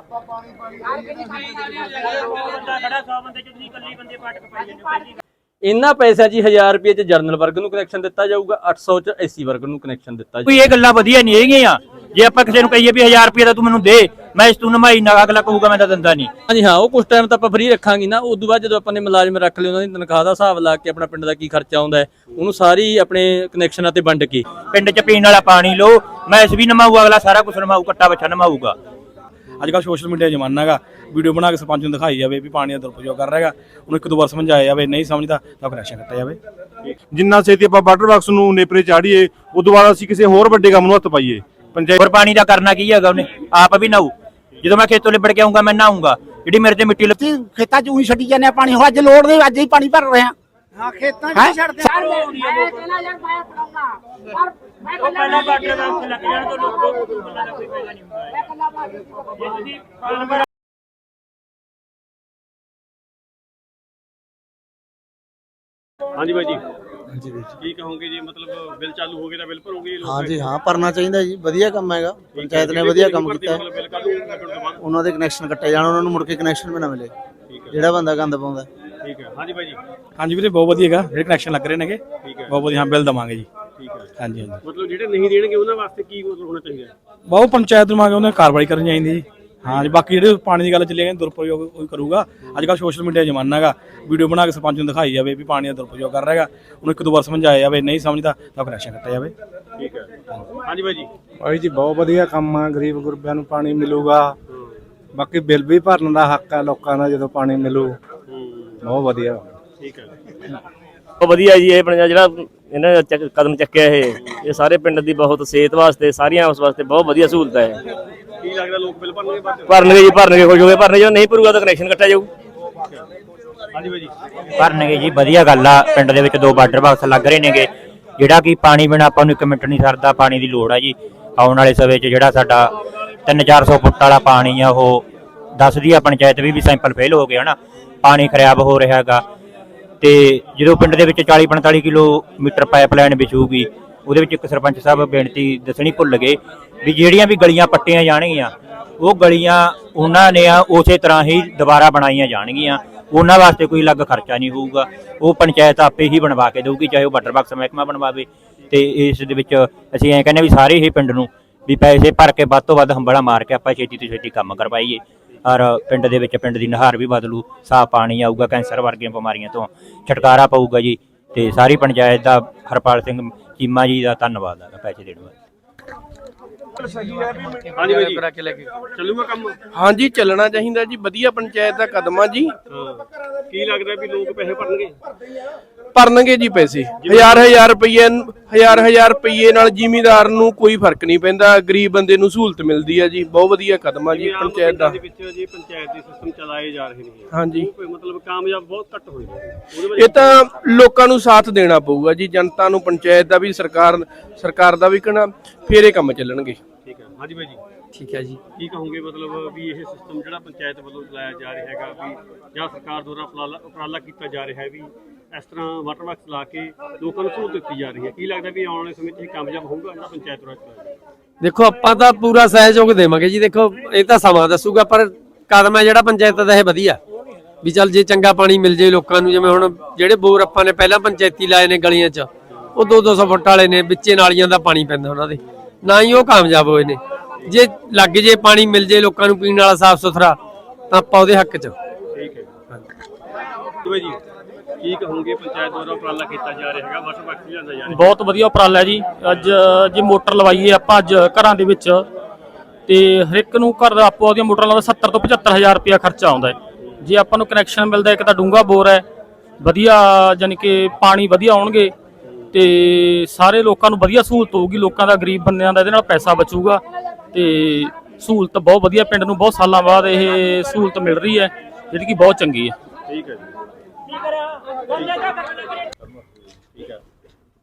100 ਬੰਦੇ ਚ ਤੁਸੀਂ ਇਕੱਲੀ ਬੰਦੇ ਪਟਕ ਪਾਈ ਜਾਂਦੇ ਹੋ ਪਹਿਲੀ ਗੱਲ। ਇੰਨਾ ਪੈਸਾ ਜੀ 1000 ਰੁਪਏ ਚ ਜਰਨਲ ਵਰਗ ਨੂੰ ਕਨੈਕਸ਼ਨ ਦਿੱਤਾ ਜਾਊਗਾ 800 ਚ ਐਸੀ ਵਰਗ ਨੂੰ ਕਨੈਕਸ਼ਨ ਦਿੱਤਾ ਕੋਈ ਇਹ ਗੱਲਾਂ ਵਧੀਆ ਨਹੀਂ ਹੈਗੀਆਂ। ਜੇ ਆਪਾਂ ਕਿਸੇ ਨੂੰ ਕਹੀਏ ਵੀ 1000 ਰੁਪਏ ਦਾ ਤੂੰ ਮੈਨੂੰ ਦੇ ਮੈਂ ਇਸ ਤੂੰ ਨਮਾਈ ਨਾ ਅਗਲਾ ਕਹੂਗਾ ਮੈਂ ਤਾਂ ਦਿੰਦਾ ਨਹੀਂ। ਹਾਂਜੀ ਹਾਂ ਉਹ ਕੁਝ ਟਾਈਮ ਤਾਂ ਆਪਾਂ ਫ੍ਰੀ ਰੱਖਾਂਗੇ ਨਾ ਉਸ ਤੋਂ ਬਾਅਦ ਜਦੋਂ ਆਪਾਂ ਨੇ ਮੁਲਾਜ਼ਮ ਰੱਖ ਲਏ ਉਹਨਾਂ ਦੀ ਤਨਖਾਹ ਦਾ ਹਿਸਾਬ ਲਾ ਕੇ ਆਪਣਾ ਪਿੰਡ ਦਾ ਕੀ ਖਰਚਾ ਆਉਂਦਾ ਹੈ ਉਹਨੂੰ ਸਾਰੀ ਆਪਣੇ ਕਨੈਕਸ਼ਨਾਂ ਤੇ ਵੰਡ ਕੇ। ਪਿੰਡ 'ਚ ਪੀਣ ਵਾਲਾ ਪਾਣੀ ਲਓ ਮੈਂ ਇਸ ਵੀ ਨਮਾਊ ਅਗਲਾ ਸਾਰਾ ਕੁਝ ਨਮਾਊ ਕੱਟਾ ਬੱਚਾ ਨਮਾਊਗਾ। ਅੱਜ ਕੱਲ੍ਹ ਸੋਸ਼ਲ ਮੀਡੀਆ ਜ਼ਮਾਨਾ ਹੈਗਾ ਵੀਡੀਓ ਬਣਾ ਕੇ ਸਰਪੰਚ ਨੂੰ ਦਿਖਾਈ ਜਾਵੇ ਵੀ ਪਾਣੀ ਦਾ ਦੁਰਪਯੋਗ ਕਰ ਰਿਹਾ ਹੈਗਾ ਉਹਨੂੰ ਇੱਕ ਦੋ ਵਾਰ ਸਮਝਾਇਆ ਜਾਵੇ ਨਹੀਂ ਸਮਝਦਾ ਤਾਂ ਕਨੈਕਸ਼ਨ ਕੱਟਿਆ ਜਾਵੇ। ਜਿੰਨਾ ਛੇਤੀ ਆਪਾਂ ਵਾਟਰ ਬਾਕਸ ਨੂੰ ਨੇਪਰੇ ਚਾੜੀਏ ਉਦੋਂ ਬਾਅਦ ਅਸੀਂ ਕਿਸੇ ਹੋਰ ਵੱਡੇ ਕੰਮ ਨੂੰ ਹੱਥ ਪਾਈਏ। ਪੰਚਾਇਤ ਹੋਰ ਪਾਣੀ ਦਾ ਕਰਨਾ ਕੀ ਹੈਗਾ ਉਹਨੇ? ਆਪ ਵੀ ਨਾਊ। ਜਦੋਂ ਮੈਂ ਖੇਤੋਂ ਲਿਬੜ ਕੇ ਆਉਂਗਾ ਮੈਂ ਨਹਾਉਂਗਾ ਜਿਹੜੀ ਮੇਰੇ ਤੇ ਮਿੱਟੀ ਲੱਗੀ ਖੇਤਾਂ 'ਚ ਉਹੀ ਛੱਡੀ ਜਾਂਦੇ ਆ ਪਾਣੀ। ਹੁਣ ਅੱਜ ਲੋੜ ਦੇ ਅੱਜ ਹੀ ਪਾਣੀ ਭਰ ਰਹੇ ਆ ਹਾਂ ਖੇਤਾਂ 'ਚ ਹੈਂ? ਨਹੀਂ ਛੱਡਦੇ ਉਹ ਪਹਿਲਾਂ ਬਾਟਰ ਦਾ ਉੱਥੇ ਲੱਗ ਜਾਣ ਤੋਂ ਲੋਕੋ ਗੱਲਾਂ ਦਾ ਕੋਈ ਫਾਇਦਾ ਨਹੀਂ ਹੁੰਦਾ। ਜੇ ਤੁਸੀਂ ਪਾਣੀ ਹਾਂਜੀ ਬਾਈ ਜੀ। ਹਾਂਜੀ ਕੀ ਕਹੋਗੇ ਜੀ? ਮਤਲਬ ਬਿੱਲ ਚਾਲੂ ਹੋ ਗਏ ਤਾਂ ਬਿੱਲ ਭਰੋਗੇ ਲੋਕ? ਹਾਂਜੀ ਹਾਂ ਭਰਨਾ ਚਾਹੀਦਾ ਜੀ। ਵਧੀਆ ਕੰਮ ਹੈਗਾ। ਪੰਚਾਇਤ ਨੇ ਵਧੀਆ ਕੰਮ ਕੀਤਾ। ਉਹਨਾਂ ਦੇ ਕਨੈਕਸ਼ਨ ਕੱਟੇ ਜਾਣ ਉਹਨਾਂ ਨੂੰ ਮੁੜ ਕੇ ਕਨੈਕਸ਼ਨ ਵੀ ਨਾ ਮਿਲੇ। ਜਿਹੜਾ ਬੰਦਾ ਗੰਦ ਪਾਉਂਦਾ। ਠੀਕ ਹੈ। ਹਾਂਜੀ ਬਾਈ ਜੀ। ਹਾਂਜੀ ਵੀਰੇ ਬਹੁਤ ਵਧੀਆ ਹੈਗਾ। ਜਿਹੜੇ ਕਨੈਕਸ਼ਨ ਲੱਗ ਰਹੇ ਨੇਗੇ। ਠੀਕ ਹੈ। ਬਹੁਤ ਵਧੀਆ। ਹਾਂ ਬਿੱਲ ਦਵਾਂਗੇ ਜੀ। ਠੀਕ ਹੈ। ਹਾਂਜੀ ਹਾਂਜੀ। ਮਤਲਬ ਜਿਹੜੇ ਨਹੀਂ ਦੇਣਗੇ ਉਹਨਾਂ ਵਾਸਤੇ ਕੀ ਮਤਲਬ ਹੋਣਾ ਚਾਹੀਦਾ ਬਹੁਤ ਪੰਚਾਇਤ ਨੂੰ ਮੰਗੇ ਉਹਨਾਂ ਕਾਰਵਾਈ ਕਰਨੀ ਚਾਹੀਦੀ ਜੀ। ਹਾਂ ਜੀ ਬਾਕੀ ਜਿਹੜੇ ਪਾਣੀ ਦੀ ਗੱਲ ਚੱਲੀ ਜਾਂਦੀ ਦੁਰਪਯੋਗ ਕੋਈ ਕਰੂਗਾ। ਅੱਜ ਕੱਲ੍ਹ ਸੋਸ਼ਲ ਮੀਡੀਆ ਜ਼ਮਾਨਾ ਹੈਗਾ। ਵੀਡੀਓ ਬਣਾ ਕੇ ਸਰਪੰਚ ਨੂੰ ਦਿਖਾਈ ਜਾਵੇ ਵੀ ਪਾਣੀ ਦਾ ਦੁਰਪਯੋਗ ਕਰ ਰਿਹਾ ਹੈਗਾ। ਉਹਨੂੰ ਇੱਕ ਦੋ ਵਾਰ ਸਮਝਾਇਆ ਜਾਵੇ ਨਹੀਂ ਸਮਝਦਾ ਤਾਂ ਕਨੈਕਸ਼ਨ ਕੱਟਿਆ ਜਾਵੇ। ਠੀਕ ਹੈ। ਹਾਂਜੀ ਬਾਈ ਜੀ। ਭਾਈ ਜੀ ਬਹੁਤ ਵਧੀਆ ਕੰਮ ਆ। ਗਰੀਬ ਗੁਰਬਿਆਂ ਨੂੰ ਪਾਣੀ ਮਿਲੂਗਾ। ਬਾਕੀ ਬਿੱਲ ਵੀ ਭਰਨ ਦਾ ਹੱਕ ਹੈ ਲੋਕਾਂ ਦਾ ਜਦੋਂ ਪਾਣੀ ਮਿਲੂ। ਬਹੁਤ ਵਧੀਆ। ਠੀਕ ਹੈ ਬਹੁਤ ਵਧੀਆ ਜੀ ਇਹ ਪਿੰਡ ਜਿਹੜਾ ਇਹਨਾਂ ਨੇ ਚੱਕ- ਕਦਮ ਚੱਕਿਆ ਇਹ। ਇਹ ਸਾਰੇ ਪਿੰਡ ਦੀ ਬਹੁਤ ਸਿਹਤ ਵਾਸਤੇ ਸਾਰੀਆਂ ਉਸ ਵਾਸਤੇ ਬਹੁਤ ਵਧੀਆ ਸਹੂਲਤ ਹੈ। ਕੀ ਲੱਗਦਾ ਲੋਕ ਬਿੱਲ ਭਰਨਗੇ ਬਾਅਦ? ਭਰਨਗੇ ਜੀ ਭਰਨਗੇ ਖੁਸ਼ ਹੋ ਭਰਨਗੇ ਜੋ ਨਹੀਂ ਭਰੂਗਾ ਤਾਂ ਕਨੈਕਸ਼ਨ ਕੱਟਿਆ ਜਾਊ। ਹਾਂਜੀ ਬਾਈ ਜੀ। ਭਰਨਗੇ ਜੀ ਵਧੀਆ ਗੱਲ ਆ। ਪਿੰਡ ਦੇ ਵਿੱਚ ਦੋ ਵਾਟਰ ਬਾਕਸ ਲੱਗ ਰਹੇ ਨੇਗੇ। ਜਿਹੜਾ ਕਿ ਪਾਣੀ ਬਿਨਾ ਆਪਾਂ ਨੂੰ ਇੱਕ ਮਿੰਟ ਨਹੀਂ ਸਰਦਾ ਪਾਣੀ ਦੀ ਲੋੜ ਆ ਜੀ। ਆਉਣ ਵਾਲੇ ਸਮੇਂ 'ਚ ਜਿਹੜਾ ਸਾਡਾ 3-400 ਫੁੱਟ ਵਾਲਾ ਪਾਣੀ ਆ ਉਹ ਦੱਸਦੀ ਆ ਪੰਚਾਇਤ ਵੀ ਵੀ ਸੈਂਪਲ ਫੇਲ ਹੋ ਗਏ ਹਨਾ। ਪਾਣੀ ਖਰਾਬ ਹੋ ਰਿਹਾ ਹੈਗਾ। ਤੇ ਜਦੋਂ ਪਿੰਡ ਦੇ ਵਿੱਚ 40-45 ਕਿਲੋਮੀਟਰ ਪਾਈਪਲਾਈਨ ਵਿਛੂਗੀ, ਉਹਦੇ ਵਿੱਚ ਇੱਕ ਸਰਪੰਚ ਸਾਹਿਬ ਬੇਨਤੀ ਦੱਸਣੀ ਭੁੱਲ ਗਏ ਵੀ ਜਿਹੜੀਆਂ ਵੀ ਗਲੀਆਂ ਪੱਟੀਆਂ ਜਾਣਗੀਆਂ, ਉਹ ਗਲੀਆਂ ਉਹਨਾਂ ਨੇ ਆ ਉਸੇ ਤਰ੍ਹਾਂ ਹੀ ਦੁਬਾਰਾ ਬਣਾਈਆਂ ਜਾਣਗੀਆਂ। ਉਹਨਾਂ ਵਾਸਤੇ ਕੋਈ ਅਲੱਗ ਖਰਚਾ ਨਹੀਂ ਹੋਊਗਾ। ਉਹ ਪੰਚਾਇਤ ਆਪੇ ਹੀ ਬਣਵਾ ਕੇ ਦੇਊਗੀ, ਚਾਹੇ ਉਹ ਵਾਟਰ ਬਾਕਸ ਮਹਿਕਮਾ ਬਣਵਾਵੇ। ਤੇ ਇਸ ਦੇ ਵਿੱਚ ਅਸੀਂ ਐਂ ਕਹਿੰਦੇ ਵੀ ਸਾਰੇ ਹੀ ਪਿੰਡ ਨੂੰ ਵੀ ਪੈਸੇ ਭਰ ਕੇ ਵੱਧ ਤੋਂ ਵੱਧ ਹੰਬੜਾ ਮਾਰ ਕੇ ਆਪਾਂ ਛੇਤੀ ਤੋਂ ਛੇਤੀ ਕੰਮ ਕਰਵਾਈਏ। ਔਰ ਪਿੰਡ ਦੇ ਵਿੱਚ ਪਿੰਡ ਦੀ ਨਹਾਰ ਵੀ ਬਦਲੂ ਸਾਫ਼ ਪਾਣੀ ਆਊਗਾ ਕੈਂਸਰ ਵਰਗੀਆਂ ਬਿਮਾਰੀਆਂ ਤੋਂ ਛੁਟਕਾਰਾ ਪਊਗਾ ਜੀ ਤੇ ਸਾਰੀ ਪੰਚਾਇਤ ਦਾ ਹਰਪਾਲ ਸਿੰਘ ਚੀਮਾ ਜੀ ਦਾ ਧੰਨਵਾਦ ਹੈ ਪੈਸੇ ਦੇਣ ਵਾਸਤੇ। ਹਾਂਜੀ ਬਾਈ ਜੀ। ਚੱਲੂਗਾ ਕੰਮ? ਹਾਂਜੀ ਚੱਲਣਾ ਚਾਹੀਦਾ ਜੀ ਵਧੀਆ ਪੰਚਾਇਤ ਦਾ ਕਦਮ ਆ ਜੀ ਕੀ ਲੱਗਦਾ ਵੀ ਲੋਕ ਪੈਸੇ ਭਰਨਗੇ? ਭਰਨਗੇ ਜੀ ਪੈਸੇ। ਹਜ਼ਾਰ ਹਜ਼ਾਰ ਰੁਪਏ ਹਜ਼ਾਰ ਹਜ਼ਾਰ ਰੁਪਏ ਨਾਲ ਜ਼ਿਮੀਦਾਰ ਨੂੰ ਕੋਈ ਫ਼ਰਕ ਨਹੀਂ ਪੈਂਦਾ। ਗਰੀਬ ਬੰਦੇ ਨੂੰ ਸਹੂਲਤ ਮਿਲਦੀ ਹੈ ਜੀ। ਬਹੁਤ ਵਧੀਆ ਕਦਮ ਆ ਜੀ ਪੰਚਾਇਤ ਦਾ। ਪਿੰਡਾਂ ਦੇ ਵਿੱਚ ਜੀ ਪੰਚਾਇਤ ਦੇ ਸਿਸਟਮ ਚਲਾਏ ਜਾ ਰਹੇ ਨੇ ਹਾਂਜੀ। ਮਤਲਬ ਕਾਮਯਾਬ ਬਹੁਤ ਘੱਟ ਉਹਦੇ ਬਾਰੇ ਇਹ ਤਾਂ ਲੋਕਾਂ ਨੂੰ ਸਾਥ ਦੇਣਾ ਪਊਗਾ ਜੀ। ਜਨਤਾ ਨੂੰ ਪੰਚਾਇਤ ਦਾ ਵੀ ਸਰਕਾਰ ਸਰਕਾਰ ਦਾ ਵੀ ਕਹਿਣਾ ਫੇਰ ਇਹ ਕੰਮ ਚੱਲਣਗੇ। ਠੀਕ ਹੈ। ਹਾਂਜੀ ਜੀ। ਠੀਕ ਹੈ ਜੀ। ਕੀ ਕਹੋਗੇ ਮਤਲਬ ਵੀ ਇਹ ਸਿਸਟਮ ਜਿਹੜਾ ਪੰਚਾਇਤ ਵੱਲੋਂ ਚਲਾਇਆ ਜਾ ਰਿਹਾ ਹੈਗਾ ਵੀ ਜਾਂ ਸਰਕਾਰ ਦੁਆਰਾ ਉਪਰਾਲਾ ਕੀਤਾ ਜਾ ਰਿਹਾ ਹੈ ਵੀ ਇਸ ਤਰ੍ਹਾਂ ਵਾਟਰ ਬਾਕਸ ਲਾ ਕੇ ਲੋਕਾਂ ਨੂੰ ਸਹੂਲਤ ਦਿੱਤੀ ਜਾ ਰਹੀ ਹੈ। ਕੀ ਲੱਗਦਾ ਵੀ ਆਉਣ ਵਾਲੇ ਸਮੇਂ 'ਚ ਇਹ ਕਾਮਯਾਬ ਹੋਊਗਾ ਜਿਹੜਾ ਪੰਚਾਇਤ ਦੁਆਰਾ ਚਲਾਇਆ ਜਾ ਰਿਹਾ ਦੇਖੋ ਆਪਾਂ ਤਾਂ ਪੂਰਾ ਸਹਿਯੋਗ ਦੇਵਾਂਗੇ ਜੀ। ਦੇਖੋ ਇਹ ਤਾਂ ਸਮਾਂ ਦੱਸੂਗਾ ਪਰ ਕਦਮ ਹੈ ਜਿਹੜਾ ਪੰਚਾਇਤ ਦਾ ਇਹ ਵਧੀਆ। ਵੀ ਚੱਲ ਜੇ ਚੰਗਾ ਪਾਣੀ ਮਿਲ ਜੇ ਲੋਕਾਂ ਨੂੰ ਜਿਵੇਂ ਹੁਣ ਜਿਹੜੇ ਬੋਰ ਆਪਾਂ ਨੇ ਪਹਿਲਾਂ ਪੰਚਾਇਤੀ ਲਾਏ ਨੇ ਗਲੀਆਂ 'ਚ ਉਹ 2-200 ਫੁੱਟ ਵਾਲੇ ਨੇ ਵਿੱਚੇ ਨਾਲੀਆਂ ਦਾ ਪਾਣੀ ਪੈਂਦਾ ਉਹਨਾਂ ਦੇ। ਨਾ ਹੀ ਉਹ ਕਾਮਯਾਬ ਹੋਏ ਨੇ। ਜੇ ਲੱਗ ਜੇ ਪਾਣੀ ਮਿਲ ਜੇ ਲੋਕਾਂ ਨੂੰ ਪੀਣ ਵਾਲਾ ਸਾਫ਼ ਸੁਥਰਾ ਤਾਂ ਆਪਾਂ ਉਹਦੇ ਹੱਕ 'ਚ। ਠੀਕ ਹੈ। ਜੀ। ਕੀ ਕਹੋਗੇ? ਪੰਚਾਇਤ ਦੁਆਰਾ ਉਪਰਾਲਾ ਕੀਤਾ ਜਾ ਰਿਹਾ ਹੈਗਾ ਵਾਟਰ ਬਾਕਸ ਲਿਆਂਦਾ ਜਾ ਰਿਹਾ। ਬਹੁਤ ਵਧੀਆ ਉਪਰਾਲਾ ਜੀ। ਅੱਜ ਜੇ ਮੋਟਰ ਲਵਾਈਏ ਆਪਾਂ ਅੱਜ ਘਰਾਂ ਦੇ ਵਿੱਚ ਤੇ ਹਰ ਇੱਕ ਨੂੰ ਘਰ ਦਾ ਆਪੋ ਆਪਦੀਆਂ ਮੋਟਰਾਂ ਲਾਉਂਦਾ 70 ਤੋਂ 75000 ਰੁਪਇਆ ਖਰਚਾ ਆਉਂਦਾ ਹੈ। ਜੇ ਆਪਾਂ ਨੂੰ ਕਨੈਕਸ਼ਨ ਮਿਲਦਾ ਇੱਕ ਤਾਂ ਡੂੰਗਾ ਬੋਰ ਹੈ ਵਧੀਆ ਯਾਨੀ ਕਿ ਪਾਣੀ ਵਧੀਆ ਆਉਣਗੇ ਤੇ ਸਾਰੇ ਲੋਕਾਂ ਨੂੰ ਵਧੀਆ ਸਹੂਲਤ ਹੋਊਗੀ ਲੋਕਾਂ ਦਾ ਗਰੀਬ ਬੰਦਿਆਂ ਦਾ ਇਹਦੇ ਨਾਲ ਪੈਸਾ ਬਚੂਗਾ ਤੇ ਸਹੂਲਤ ਬਹੁਤ ਵਧੀਆ ਪਿੰਡ ਨੂੰ ਬਹੁਤ ਸਾਲਾਂ ਬਾਅਦ ਇਹ ਸਹੂਲਤ ਮਿਲ ਰਹੀ ਹੈ ਜਿਹੜੀ ਕਿ ਬਹੁਤ ਚੰਗੀ ਹੈ। ਠੀਕ ਹੈ ਜੀ। ਠੀਕ ਹੈ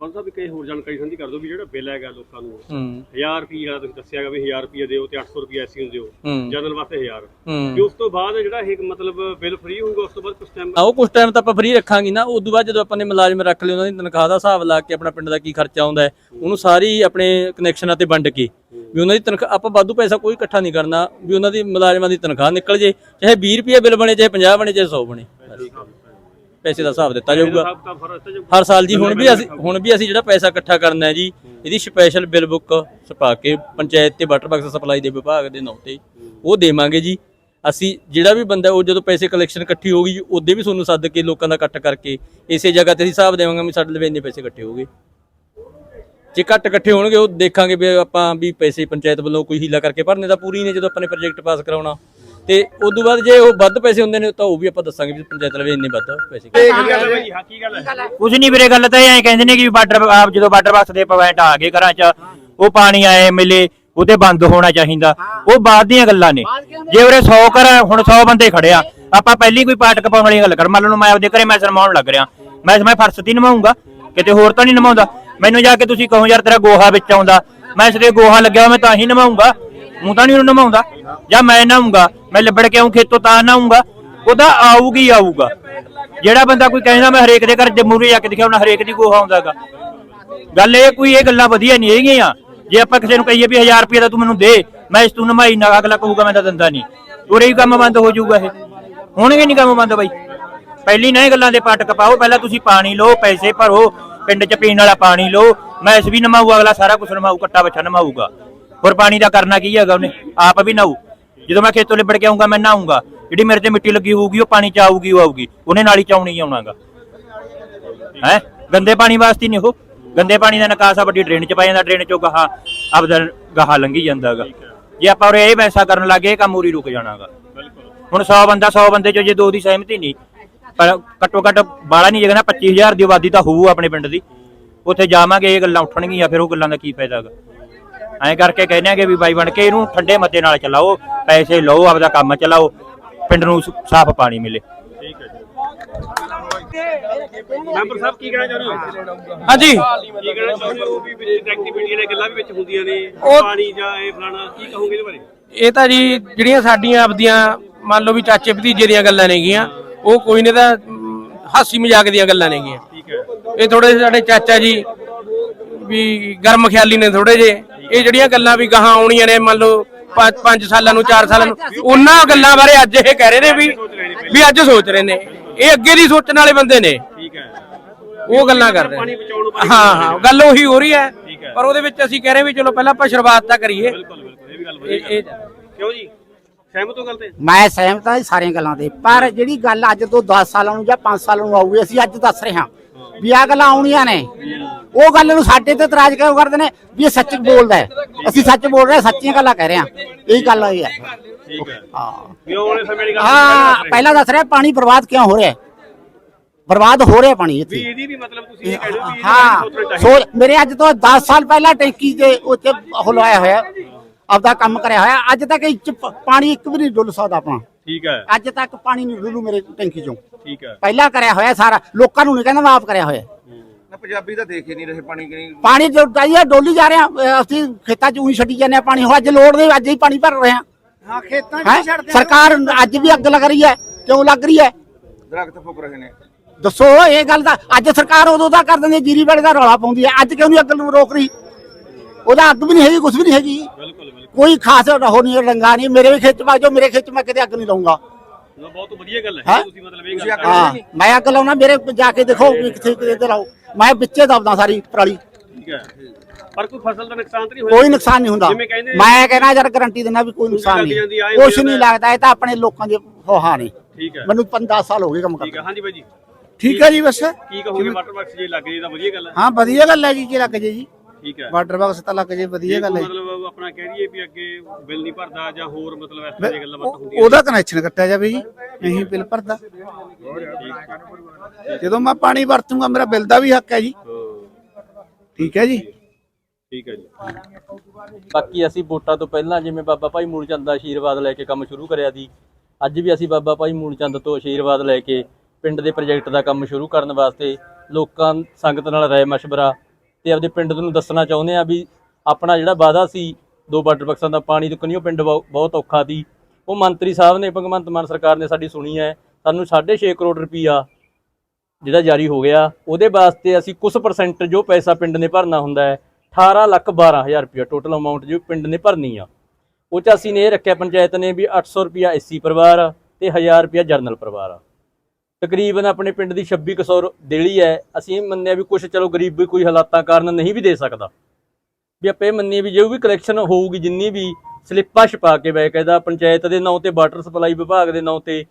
ਪੰਜ ਸਾਹਿਬ ਇੱਕ ਇਹ ਹੋਰ ਜਾਣਕਾਰੀ ਸਾਂਝੀ ਕਰ ਦਿਓ ਵੀ ਜਿਹੜਾ ਬਿੱਲ ਹੈਗਾ ਲੋਕਾਂ ਨੂੰ ਹੂੰ। 1000 ਰੁਪਏ ਤੁਸੀਂ ਦੱਸਿਆਗਾ ਵੀ 1000 ਰੁਪਏ ਦਿਓ ਤੇ 800 ਰੁਪਏ ਐਸੀ ਨੂੰ ਦਿਓ ਜਨਰਲ ਵਾਸਤੇ 1000 ਹੂੰ। ਤੇ ਉਸ ਤੋਂ ਬਾਅਦ ਜਿਹੜਾ ਇਹ ਮਤਲਬ ਬਿੱਲ ਫ੍ਰੀ ਹੋਊਗਾ ਉਸ ਤੋਂ ਬਾਅਦ ਕੁਝ ਟਾਈਮ ਆ ਉਹ ਕੁਝ ਟਾਈਮ ਤਾਂ ਆਪਾਂ ਫ੍ਰੀ ਰੱਖਾਂਗੇ ਨਾ ਉਸ ਤੋਂ ਬਾਅਦ ਜਦੋਂ ਆਪਾਂ ਨੇ ਮੁਲਾਜ਼ਮ ਰੱਖ ਲਏ ਉਹਨਾਂ ਦੀ ਤਨਖਾਹ ਦਾ ਹਿਸਾਬ ਲਾ ਕੇ ਆਪਣਾ ਪਿੰਡ ਦਾ ਕੀ ਖਰਚਾ ਆਉਂਦਾ ਉਹਨੂੰ ਸਾਰੀ ਆਪਣੇ ਕਨੈਕਸ਼ਨਾਂ ਤੇ ਵੰਡ ਕੇ ਵੀ ਉਹਨਾਂ ਦੀ ਤਨਖਾਹ ਆਪਾਂ ਵਾਧੂ ਪੈਸਾ ਕੋਈ ਇਕੱਠਾ ਨਹੀਂ ਕਰਨਾ ਵੀ ਉਹਨਾਂ ਦੀ ਮੁਲਾਜ਼ਮਾਂ ਦੀ ਤਨਖਾਹ ਨਿਕਲ ਜੇ ਚਾਹੇ 20 ਰੁਪਏ ਬਿੱਲ ਬਣੇ ਚਾਹੇ 50 ਬਣੇ ਚਾਹੇ 100 ਬਣੇ। ਪੈਸੇ ਦਾ ਹਿਸਾਬ ਦਿੱਤਾ ਜਾਊਗਾ। ਹਰ ਸਾਲ ਜੀ ਹੁਣ ਵੀ ਅਸੀਂ ਹੁਣ ਵੀ ਅਸੀਂ ਜਿਹੜਾ ਪੈਸਾ ਇਕੱਠਾ ਕਰਨਾ ਹੈ ਜੀ ਇਹਦੀ ਸਪੈਸ਼ਲ ਬਿੱਲ ਬੁੱਕ ਛਪਾ ਕੇ ਪੰਚਾਇਤ ਤੇ ਵਾਟਰ ਬਾਕਸ ਸਪਲਾਈ ਦੇ ਵਿਭਾਗ ਦੇ ਨਾਂ ਤੇ ਉਹ ਦੇਵਾਂਗੇ ਜੀ। ਅਸੀਂ ਜਿਹੜਾ ਵੀ ਬੰਦਾ ਉਹ ਜਦੋਂ ਪੈਸੇ ਕਲੈਕਸ਼ਨ ਇਕੱਠੀ ਹੋ ਗਈ ਉਹਦੇ ਵੀ ਤੁਹਾਨੂੰ ਸੱਦ ਕੇ ਲੋਕਾਂ ਦਾ ਇਕੱਠ ਕਰਕੇ ਇਸੇ ਜਗ੍ਹਾ ਤੇ ਅਸੀਂ ਹਿਸਾਬ ਦੇਵਾਂਗੇ ਵੀ ਸਾਡੇ ਲਈ ਇੰਨੇ ਪੈਸੇ ਇਕੱਠੇ ਹੋ ਗਏ। ਜੇ ਘੱਟ ਇਕੱਠੇ ਹੋਣਗੇ ਉਹ ਦੇਖਾਂਗੇ ਵੀ ਆਪਾਂ ਵੀ ਪੈਸੇ ਪੰਚਾਇਤ ਵੱਲੋਂ ਕੋਈ ਹੀਲਾ ਕਰਕੇ ਭਰਨੇ ਤਾਂ ਪੂਰੀ ਨੇ ਜਦੋਂ ਆਪਾਂ ਨੇ ਪ੍ਰੋਜੈਕਟ ਪਾਸ ਕਰਾਉਣਾ। ਤੇ ਉਸ ਤੋਂ ਬਾਅਦ ਜੇ ਉਹ ਵੱਧ ਪੈਸੇ ਹੁੰਦੇ ਨੇ ਤਾਂ ਉਹ ਵੀ ਆਪਾਂ ਦੱਸਾਂਗੇ ਵੀ ਪੰਚਾਇਤ ਲਵੇ ਇੰਨੇ ਵੱਧ ਪੈਸੇ ਕੁਝ ਨਹੀਂ ਵੀਰੇ ਗੱਲ ਤਾਂ ਇਹ ਐਂ ਕਹਿੰਦੇ ਨੇ ਕਿ ਬਾਰਡਰ ਆਪ ਜਦੋਂ ਬਾਰਡਰ ਬਾਕਸ ਦੇ ਪੁਆਇੰਟ ਆ ਗਏ ਘਰਾਂ 'ਚ ਉਹ ਪਾਣੀ ਆਏ ਮਿਲੇ ਉਹ ਤੇ ਬੰਦ ਹੋਣਾ ਚਾਹੀਦਾ। ਉਹ ਬਾਅਦ ਦੀਆਂ ਗੱਲਾਂ ਨੇ। ਜੇ ਉਰੇ 100 ਘਰ ਹੁਣ 100 ਬੰਦੇ ਖੜਿਆ ਆਪਾਂ ਪਹਿਲੀ ਕੋਈ ਪਾਟ ਕਪਾਉਣ ਵਾਲੀ ਗੱਲ ਕਰ ਮੰਨ ਲਓ ਮੈਂ ਆਪਦੇ ਘਰੇ ਮੈਂ ਸ਼ਰਮਾਉਣ ਲੱਗ ਰਿਹਾ। ਮੈਂ ਮੈਂ ਫਰਸ਼ ਤੀ ਨਮਾਉਂਗਾ ਕਿਤੇ ਹੋਰ ਤਾਂ ਨਹੀਂ ਨਮਾਉਂਦਾ ਮੈਨੂੰ ਜਾ ਕੇ ਤੁਸੀਂ ਕਹੋ ਯਾਰ ਤੇਰਾ ਗੋਹਾ ਵਿੱਚ ਆਉਂਦਾ। ਮੈਂ ਸਿਰੇ ਗੋਹਾ ਲੱਗਿਆ ਮੈਂ ਤਾਂ ਹੀ ਨਮਾਉਂਗਾ ਮੂੰ ਤਾਂ ਨਹੀਂ ਉਹਨੂੰ ਨਮਾਉਂਦਾ। ਜਾਂ ਮੈਂ ਨਹਾਉਂਗਾ ਮੈਂ ਲਿਬੜ ਕੇ ਆਉਂ ਖੇਤੋਂ ਤਾਂ ਨਹਾਉਂਗਾ ਉਹਦਾ ਆਊਗੀ ਆਊਗਾ। ਜਿਹੜਾ ਬੰਦਾ ਕੋਈ ਕਹਿੰਦਾ ਮੈਂ ਹਰੇਕ ਦੇ ਘਰ ਜਮਹੂਰੀ ਜਾ ਕੇ ਦਿਖਿਆ ਹਰੇਕ ਦੀ ਗੋਹਾ ਆਉਂਦਾਗਾ ਗੱਲ ਇਹ ਕੋਈ ਇਹ ਗੱਲਾਂ ਵਧੀਆ ਨਹੀਂ ਹੈਗੀਆਂ। ਜੇ ਆਪਾਂ ਕਿਸੇ ਨੂੰ ਕਹੀਏ ਵੀ 1000 ਰੁਪਏ ਦਾ ਤੂੰ ਮੈਨੂੰ ਦੇ, ਮੈਂ ਇਸ ਤੂੰ ਨਮਾਈ ਨਾ, ਅਗਲਾ ਕਹੂਗਾ ਮੈਂ ਤਾਂ ਦਿੰਦਾ ਨਹੀਂ। ਉਰੇ ਹੀ ਕੰਮ ਬੰਦ ਹੋ ਜਾਊਗਾ ਇਹ। ਹੋਣਗੇ ਨਹੀਂ ਕੰਮ ਬੰਦ ਬਾਈ। ਪਹਿਲੀ ਨਾ ਇਹ ਗੱਲਾਂ ਦੇ ਪੱਟ ਪਾਓ, ਪਹਿਲਾਂ ਤੁਸੀਂ ਪਾਣੀ ਲਓ, ਪੈਸੇ ਭਰੋ, ਪਿੰਡ 'ਚ ਪੀਣ ਵਾਲਾ ਪਾਣੀ ਲਓ, ਮੈਂ ਇਸ ਵੀ ਨਮਾਊ, ਅਗਲਾ ਸਾਰਾ ਕੁਝ ਨਮਾਊ, ਕੱਟਾ ਬੱਛਾ ਨਮਾਊਗਾ। ਹੋਰ ਪਾਣੀ ਦਾ ਕਰਨਾ ਕੀ ਹੈਗਾ ਉਹਨੇ? ਆਪ ਵੀ ਨਾਊ। ਜਦੋਂ ਮੈਂ ਖੇਤੋਂ ਲਿਬੜ ਕੇ ਆਉਂਗਾ ਮੈਂ ਨਹਾਉਂਗਾ ਜਿਹੜੀ ਮੇਰੇ ਤੇ ਮਿੱਟੀ ਲੱਗੀ ਹੋਊਗੀ ਉਹ ਪਾਣੀ ਚ ਆਊਗੀ ਉਹ ਆਊਗੀ। ਉਹਨੇ ਨਾਲ ਹੀ ਚਾਉਣੀ ਆਉਣਾਗਾ ਹੈ? ਗੰਦੇ ਪਾਣੀ ਵਾਸਤੇ ਨਹੀਂ ਉਹ। ਗੰਦੇ ਪਾਣੀ ਦਾ ਨਿਕਾਸ ਆ ਵੱਡੀ ਡਰੇਨ ਚ ਪਾ ਜਾਂਦਾ ਡਰੇਨ ਚੋਂ ਗਾਹਾਂ ਆਪਦਾ ਗਾਹਾਂ ਲੰਘੀ ਜਾਂਦਾਗਾ ਜੇ ਆਪਾਂ ਉਰੇ ਇਹ ਪੈਸਾ ਕਰਨ ਲੱਗੇ ਇਹ ਕੰਮ ਉਰੀ ਰੁਕ ਜਾਣਾਗਾ। ਹੁਣ 100 ਬੰਦਾ 100 ਬੰਦੇ ਚੋਂ ਜੇ ਦੋ ਦੀ ਸਹਿਮਤੀ ਨਹੀਂ ਪਰ ਘੱਟੋ ਘੱਟ ਬਾਲਾ ਨਹੀਂ ਜਗਣਾ 25000 ਦੀ ਆਬਾਦੀ ਤਾਂ ਹੋਊ ਆਪਣੇ ਪਿੰਡ ਦੀ। ਉੱਥੇ ਜਾਵਾਂਗੇ ਇਹ ਗੱਲਾਂ ਉੱਠਣਗੀਆਂ ਫਿਰ ਉਹ ਗੱਲਾਂ ਦਾ ਕੀ ਫਾਇਦਾਗਾ ਐਂ ਕਰਕੇ ਕਹਿੰਦੇ ਆਗੇ ਵੀ ਬਾਈ ਬਣ ਕੇ ਇਹਨੂੰ ਠੰਡੇ ਮੱਤੇ ਨਾਲ ਚਲਾਓ ਪੈਸੇ ਲਓ ਆਪਦਾ ਕੰਮ ਚਲਾਓ ਪਿੰਡ ਨੂੰ ਸਾਫ਼ ਪਾਣੀ ਮਿਲੇ। ਮੈਂਬਰ ਸਾਹਿਬ ਕੀ ਕਹਿਣਾ ਚਾਹੁੰਦੇ ਹੋ? ਹਾਂਜੀ। ਕੀ ਕਹਿਣਾ ਚਾਹੁੰਦੇ ਹੋ ਵੀ ਵਿੱਚ ਐਕਟੀਵਿਟੀਆਂ ਨੇ ਗੱਲਾਂ ਵੀ ਵਿੱਚ ਹੁੰਦੀਆਂ ਨੇ? ਪਾਣੀ ਜਾਂ ਇਹ ਫਲਾਣਾ ਕੀ ਕਹੋਗੇ ਇਹਦੇ ਬਾਰੇ? ਇਹ ਤਾਂ ਜੀ ਜਿਹੜੀਆਂ ਸਾਡੀਆਂ ਆਪਦੀਆਂ ਮੰਨ ਲਓ ਵੀ ਚਾਚੇ ਭਤੀਜੇ ਦੀਆਂ ਗੱਲਾਂ ਨੇਗੀਆਂ ਉਹ ਕੋਈ ਨੇ ਤਾਂ ਹਾਸੀ ਮਜ਼ਾਕ ਦੀਆਂ ਗੱਲਾਂ ਨੇਗੀਆਂ। ਠੀਕ ਹੈ। ਇਹ ਥੋੜੇ ਸਾਡੇ ਚਾਚਾ ਜੀ ਵੀ ਗਰਮ ਖਿਆਲੀ ਨੇ ਥੋੜੇ ਜੇ ਇਹ ਜਿਹੜੀਆਂ ਗੱਲਾਂ ਵੀ ਗਾਹਾਂ ਆਉਣੀਆਂ ਨੇ ਮੰਨ ਲਓ 5 ਸਾਲਾਂ ਨੂੰ 4 ਸਾਲਾਂ ਨੂੰ ਉਹਨਾਂ ਗੱਲਾਂ ਬਾਰੇ ਅੱਜ ਇਹ ਕਹਿ ਰਹੇ ਨੇ ਵੀ ਵੀ ਅੱਜ ਸੋਚ ਰਹੇ ਨੇ। ਇਹ ਅੱਗੇ ਦੀ ਸੋਚਣ ਵਾਲੇ ਬੰਦੇ ਨੇ। ਠੀਕ ਹੈ। ਉਹ ਗੱਲਾਂ ਕਰ ਰਹੇ ਪਾਣੀ ਨੇ। ਬਚਾਉਣ ਨੂੰ ਪਾਣੀ ਹਾਂ ਹਾਂ ਗੱਲ ਉਹੀ ਹੋ ਰਹੀ ਹੈ। ਪਰ ਉਹਦੇ ਵਿੱਚ ਅਸੀਂ ਕਹਿ ਰਹੇ ਵੀ ਚਲੋ ਪਹਿਲਾਂ ਆਪਾਂ ਸ਼ੁਰੂਆਤ ਤਾਂ ਕਰੀਏ। ਬਿਲਕੁਲ ਬਿਲਕੁਲ ਇਹ ਵੀ ਗੱਲ ਵਧੀਆ ਇਹ ਇਹ ਕਿਉਂ ਜੀ? ਸਹਿਮਤ ਹੋ ਗੱਲ ਤੇ? ਮੈਂ ਸਹਿਮਤ ਹਾਂ ਸਾਰੀਆਂ ਗੱਲਾਂ ਤੇ। ਪਰ ਜਿਹੜੀ ਗੱਲ ਅੱਜ ਤੋਂ 10 ਸਾਲਾਂ ਨੂੰ ਜਾਂ 5 ਸਾਲਾਂ ਨੂੰ ਆਊਗੀ ਅਸੀਂ ਅੱਜ ਦੱਸ ਰਹੇ ਹਾਂ। ਵੀ ਆ ਗੱਲਾਂ ਆਉਣੀਆਂ ਨੇ। ਉਹ ਗੱਲ ਨੂੰ ਸਾਡੇ ਤੇ ਇਤਰਾਜ਼ ਕਿਉਂ ਕਰਦੇ ਨੇ? ਵੀ ਇਹ ਸੱਚ ਬੋਲਦਾ ਹੈ। ਅਸੀਂ ਸੱਚ ਬੋਲ ਰਹੇ ਸੱਚੀਆਂ ਗੱਲਾਂ ਕਹਿ ਰਹੇ ਹਾਂ। ਇਹੀ ਗੱਲ ਹੋਈ ਹੈ। ਠੀਕ ਹੈ। ਹਾਂ ਵੀ ਆਉਣ ਵਾਲੇ ਸਮੇਂ ਦੀ ਗੱਲ ਹਾਂ ਪਹਿਲਾਂ ਦੱਸ ਰਿਹਾ ਪਾਣੀ ਬਰਬਾਦ ਕਿਉਂ ਹੋ ਰਿਹਾ ਹੈ? ਬਰਬਾਦ ਹੋ ਰਿਹਾ ਪਾਣੀ ਵੀ ਇੱਥੇ ਇਹਦੀ ਵੀ ਮਤਲਬ ਤੁਸੀਂ ਇਹ ਕਹਿ ਰਹੇ ਹੋ ਵੀ ਵੀ ਸੋ ਮੇਰੇ ਅੱਜ ਤੋਂ 10 ਸਾਲ ਪਹਿਲਾਂ ਟੈਂਕੀ ਦੇ ਉੱਤੇ ਉਹ ਲਵਾਇਆ ਹੋਇਆ। ਆਪਦਾ ਕੰਮ ਕਰਿਆ ਹੋਇਆ। ਅੱਜ ਤੱਕ ਇਹ 'ਚ ਪ- ਪਾਣੀ ਇੱਕ ਵੀ ਨਹੀਂ ਡੁੱਲ ਸਕਦਾ ਆਪਣਾ। ਠੀਕ ਹੈ। ਅੱਜ ਤੱਕ ਪਾਣੀ ਨਹੀਂ ਡੁੱਲੂ ਮੇਰੇ ਟੈਂਕੀ ਚੋਂ। ਠੀਕ ਹੈ। ਪਹਿਲਾਂ ਕਰਿਆ ਹੋਇਆ ਸਾਰਾ ਲੋਕਾਂ ਨੂੰ ਨਹੀਂ ਕਹਿੰਦਾ ਮੈਂ ਆਪ ਕਰਿਆ ਹੋਇਆ। ਨਾ ਪੰਜਾਬੀ ਤਾਂ ਦੇਖ ਹੀ ਨਹੀਂ ਰਹੇ ਪਾਣੀ ਕਿ ਪਾਣੀ ਜੋ ਚਾਹੀਏ ਡੋਲੀ ਜਾ ਰਿਹਾ ਅਸੀਂ ਖੇਤਾਂ 'ਚ ਉਹੀ ਛੱਡੀ ਜਾਂਦੇ ਆ ਪਾਣੀ ਹੁਣ ਅੱਜ ਲੋੜ ਦੇ ਅੱਜ ਹੀ ਪਾਣੀ ਭਰ ਰਹੇ ਆ। ਹਾਂ ਖੇਤਾਂ ਹੈਂ? ਸਰਕਾਰ ਅੱਜ ਵੀ ਅੱਗ ਲੱਗ ਰਹੀ ਹੈ। ਕਿਉਂ ਲੱਗ ਰਹੀ ਹੈ? ਦਰਖਤ ਫੁੱਕ ਰਹੇ ਨੇ। ਦੱਸੋ ਇਹ ਗੱਲ ਦਾ ਅੱਜ ਸਰਕਾਰ ਉਦੋਂ ਦਾ ਕਰ ਦਿੰਦੀ ਜੀਰੀ ਵਾਲੇ ਦਾ ਰੌਲਾ ਪਾਉਂਦੀ ਹੈ। ਅੱਜ ਕਿਉਂ ਨਹੀਂ ਅੱਗ ਨੂੰ ਰੋਕ ਰਹੀ? ਉਹਦਾ ਅੱਗ ਵੀ ਨਹੀਂ ਹੈਗੀ ਕੁਝ ਵੀ ਨਹੀਂ ਹੈਗੀ। ਬਿਲਕੁਲ ਬਿਲਕੁਲ। ਕੋਈ ਖਾਸ ਉਹ ਨਹੀਂ ਰੰਗਾ ਨਹੀਂ ਮੇਰੇ ਵੀ ਖੇਤ 'ਚ ਬਾਜੋ ਮੇਰੇ ਖੇਤ 'ਚ ਮੈਂ ਕਿਤੇ ਅੱਗ ਨਹੀਂ ਲਾਉਂਗਾ। ਬਹੁਤ ਵਧੀਆ ਗੱਲ ਹੈ? ਤੁਸੀਂ ਮਤਲਬ ਇਹ ਗੱਲ ਕਰ ਹਾਂ। ਮੈਂ ਅੱਗ ਲਾਉਣਾ ਮੇਰੇ ਜਾ ਕੇ ਦੇਖੋ ਵੀ ਕਿੱਥੇ ਕਿਤੇ ਲਾਓ ਮੈਂ ਵਿੱਚੇ ਦਬਦਾ ਸਾਰੀ ਪਰਾਲੀ। ਠੀਕ ਹੈ। ਪਰ ਕੋਈ ਫਸਲ ਦਾ ਨੁਕਸਾਨ ਨਹੀਂ ਹੋਇਆ? ਕੋਈ ਨੁਕਸਾਨ ਨਹੀਂ ਹੁੰਦਾ। ਮੈਂ ਕਹਿੰਦਾ ਯਾਰ ਗਾਰੰਟੀ ਦਿੰਦਾ ਵੀ ਕੋਈ ਨੁਕਸਾਨ ਨਹੀਂ। ਕੁਛ ਨਹੀਂ। ਲੱਗਦਾ ਇਹ ਤਾਂ ਆਪਣੇ ਲੋਕਾਂ ਦੇ ਹੋਹਾ ਨੇ। ਠੀਕ ਹੈ। ਮੈਨੂੰ 5-10 ਸਾਲ ਹੋ ਗਏ ਕੰਮ ਠੀਕ ਕਰਦੇ। ਹੈ ਹਾਂਜੀ ਬਾਈ ਜੀ। ਠੀਕ ਹੈ ਜੀ ਬਸ। ਕੀ ਕਹੋਗੇ ਵਾਟਰ ਬਾਕਸ ਜੇ ਲੱਗ ਜੇ ਤਾਂ ਵਧੀਆ ਗੱਲ ਹੈ। ਹਾਂ ਵਧੀਆ ਗੱਲ ਹੈ ਜੀ ਜੇ ਲੱਗ ਜੇ ਜੀ। ਠੀਕ ਹੈ। ਵਾਟਰ ਬਾਕਸ ਤਾਂ ਲੱਗ ਜੇ ਵਧੀਆ ਗੱਲ ਹੈ। ਮਤਲਬ ਆਪਣਾ ਕਹਿ ਦਈਏ ਵੀ ਅੱਗੇ ਬਿੱਲ ਨਹੀਂ ਭਰਦਾ ਜਾਂ ਹੋਰ ਮਤਲਬ ਇਸ ਤਰ੍ਹਾਂ ਦੀਆਂ ਗੱਲਾਂ ਬਾਤਾਂ ਹੁੰਦੀਆਂ ਉਹਦਾ ਕਨੈਕਸ਼ਨ ਕੱਟਿਆ ਜਾਵੇ ਜੀ ਨਹੀਂ ਬਿੱਲ ਭਰਦਾ। ਜਦੋਂ ਮੈਂ ਪਾਣੀ ਵਰਤੂੰਗਾ ਮੇਰਾ ਬਿੱਲ ਦਾ ਵੀ ਹੱਕ ਹੈ ਜੀ। ਠੀਕ ਹੈ ਜੀ। ਠੀਕ ਹੈ ਜੀ। ਬਾਕੀ ਅਸੀਂ ਵੋਟਾਂ ਤੋਂ ਪਹਿਲਾਂ ਜਿਵੇਂ ਬਾਬਾ ਭਾਈ ਮੂਲਚੰਦ ਦਾ ਆਸ਼ੀਰਵਾਦ ਲੈ ਕੇ ਕੰਮ ਸ਼ੁਰੂ ਕਰਿਆ ਸੀ ਅੱਜ ਵੀ ਅਸੀਂ ਬਾਬਾ ਭਾਈ ਮੂਲਚੰਦ ਤੋਂ ਆਸ਼ੀਰਵਾਦ ਲੈ ਕੇ ਪਿੰਡ ਦੇ ਪ੍ਰੋਜੈਕਟ ਦਾ ਕੰਮ ਸ਼ੁਰੂ ਕਰਨ ਵਾਸਤੇ ਲੋਕਾਂ ਸੰਗਤ ਨਾਲ ਰਾਏ ਮਸ਼ਵਰਾ ਤੇ ਆਪਦੇ ਪਿੰਡ ਨੂੰ ਦੱਸਣਾ ਚਾਹੁੰਦੇ ਆ ਵੀ ਆਪਣਾ ਜਿਹੜਾ ਵਾਅਦਾ ਸੀ, ਦੋ ਵਾਟਰ ਬਕਸਾਂ ਦਾ ਪਾਣੀ ਤੋਂ ਕੰਨਿਓ ਪਿੰਡ ਬਹੁ- ਬਹੁਤ ਔਖਾ ਸੀ। ਉਹ ਮੰਤਰੀ ਸਾਹਿਬ ਨੇ, ਭਗਵੰਤ ਮਾਨ ਸਰਕਾਰ ਨੇ ਸਾਡੀ ਸੁਣੀ ਹੈ, ਸਾਨੂੰ 6.5 ਕਰੋੜ ਰੁਪਈਆ ਜਿਹੜਾ ਜਾਰੀ ਹੋ ਗਿਆ, ਉਹਦੇ ਵਾਸਤੇ ਅਸੀਂ ਕੁਝ ਪਰਸੈਂਟ ਜੋ ਪੈਸਾ ਪਿੰਡ ਨੇ ਭਰਨਾ ਹੁੰਦਾ ਹੈ 18 ਲੱਖ 12000 ਰੁਪਇਆ ਟੋਟਲ ਅਮਾਉਂਟ ਜੋ ਪਿੰਡ ਨੇ ਭਰਨੀ ਆ। ਉਹ ਚ ਅਸੀਂ ਨੇ ਇਹ ਰੱਖਿਆ ਪੰਚਾਇਤ ਨੇ ਵੀ 800 ਰੁਪਈਆ ਐਸਸੀ ਪਰਿਵਾਰ ਆ ਤੇ 1000 ਰੁਪਇਆ ਜਰਨਲ ਪਰਿਵਾਰ ਆ। ਤਕਰੀਬਨ ਆਪਣੇ ਪਿੰਡ ਦੀ 2600 ਦੇਲੀ ਹੈ। ਅਸੀਂ ਇਹ ਮੰਨਿਆ ਵੀ ਕੁਝ ਚਲੋ ਗਰੀਬ ਵੀ ਕੋਈ ਹਾਲਾਤਾਂ ਕਾਰਨ ਨਹੀਂ ਵੀ ਦੇ ਸਕਦਾ। ਵੀ ਆਪਾਂ ਇਹ ਮੰਨੀਏ ਵੀ ਜੋ ਵੀ ਕਲੈਕਸ਼ਨ ਹੋਊਗੀ, ਜਿੰਨੀ ਵੀ ਸਲਿੱਪਾਂ ਛਪਾ ਕੇ ਬਕਾਇਦਾ ਪੰਚਾਇਤ ਦੇ ਨਾਂ ਤੇ ਵਾਟਰ ਸਪਲਾਈ ਵਿਭਾਗ ਦੇ ਨਾਂ ਤੇ,